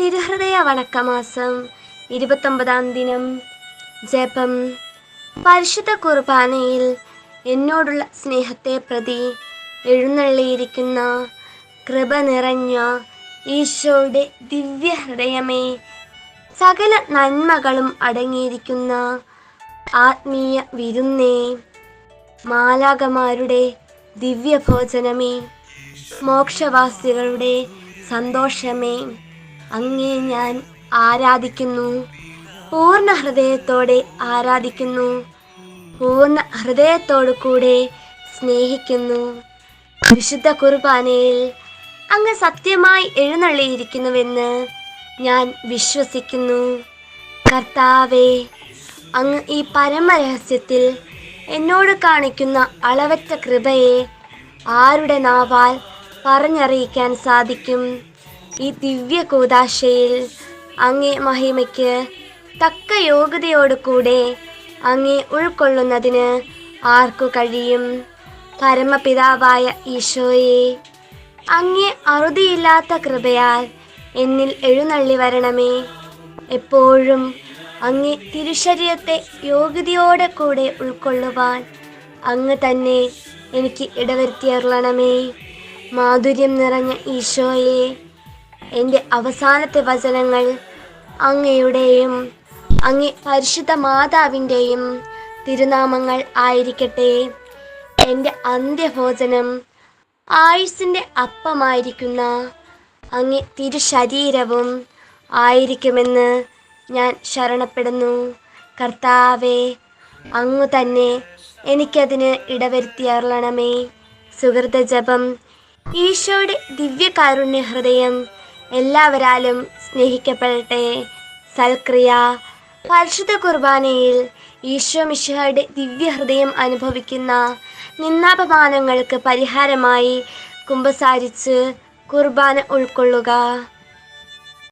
തിരുഹൃദയ വണക്കമാസം ഇരുപത്തൊമ്പതാം ദിനം. ജപം. പരിശുദ്ധ കുർബാനയിൽ എന്നോടുള്ള സ്നേഹത്തെ പ്രതി എഴുന്നള്ളിയിരിക്കുന്ന കൃപ നിറഞ്ഞ ഈശോയുടെ ദിവ്യഹൃദയമേ സകല നന്മകളും അടങ്ങിയിരിക്കുന്ന ആത്മീയ വിരുന്നേ മാലാകമാരുടെ ദിവ്യഭോജനമേ മോക്ഷവാസികളുടെ സന്തോഷമേ. അങ്ങേ ഞാൻ ആരാധിക്കുന്നു. പൂർണ ഹൃദയത്തോടെ ആരാധിക്കുന്നു. പൂർണ ഹൃദയത്തോടു കൂടെ സ്നേഹിക്കുന്നു. വിശുദ്ധ കുർബാനയിൽ അങ്ങ് സത്യമായി എഴുന്നള്ളിയിരിക്കുന്നുവെന്ന് ഞാൻ വിശ്വസിക്കുന്നു. കർത്താവെ അങ്ങ് ഈ പരമരഹസ്യത്തിൽ എന്നോട് കാണിക്കുന്ന അളവറ്റ കൃപയെ ആരുടെ നാവാൽ പറഞ്ഞറിയിക്കാൻ സാധിക്കും? ഈ ദിവ്യ കൂതാശയിൽ അങ്ങേ മഹിമയ്ക്ക് തക്ക യോഗ്യതയോടുകൂടെ അങ്ങേ ഉൾക്കൊള്ളുന്നതിന് ആർക്കു കഴിയും? പരമപിതാവായ ഈശോയെ അങ്ങേ അറുതിയില്ലാത്ത കൃപയാൽ എന്നിൽ എഴുന്നള്ളി വരണമേ. എപ്പോഴും അങ്ങേ തിരുശരീരത്തെ യോഗ്യതയോടെ കൂടെ ഉൾക്കൊള്ളുവാൻ അങ്ങ് തന്നെ എനിക്ക് ഇടവരുത്തിയറളണമേ മാധുര്യം നിറഞ്ഞ ഈശോയെ എന്റെ അവസാനത്തെ വചനങ്ങൾ അങ്ങയുടെയും അങ്ങ് പരിശുദ്ധ മാതാവിന്റെയും തിരുനാമങ്ങൾ ആയിരിക്കട്ടെ. എന്റെ അന്ത്യഭോജനം ആയുസിന്റെ അപ്പമായിരിക്കുന്ന അങ്ങ് തിരുശരീരവും ആയിരിക്കുമെന്ന് ഞാൻ ശരണപ്പെടുന്നു. കർത്താവെ അങ്ങു തന്നെ എനിക്കതിന് ഇടവരുത്തിയറളണമേ സുഹൃത ജപം ഈശോയുടെ ദിവ്യകാരുണ്യ ഹൃദയം എല്ലാവരാലും സ്നേഹിക്കപ്പെടട്ടെ. സൽക്രിയ. പരിശുദ്ധ കുർബാനയിൽ ഈശോ മിശിഹയുടെ ദിവ്യഹൃദയം അനുഭവിക്കുന്ന നിന്നാപമാനങ്ങൾക്ക് പരിഹാരമായി കുമ്പസാരിച്ച് കുർബാന ഉൾക്കൊള്ളുക.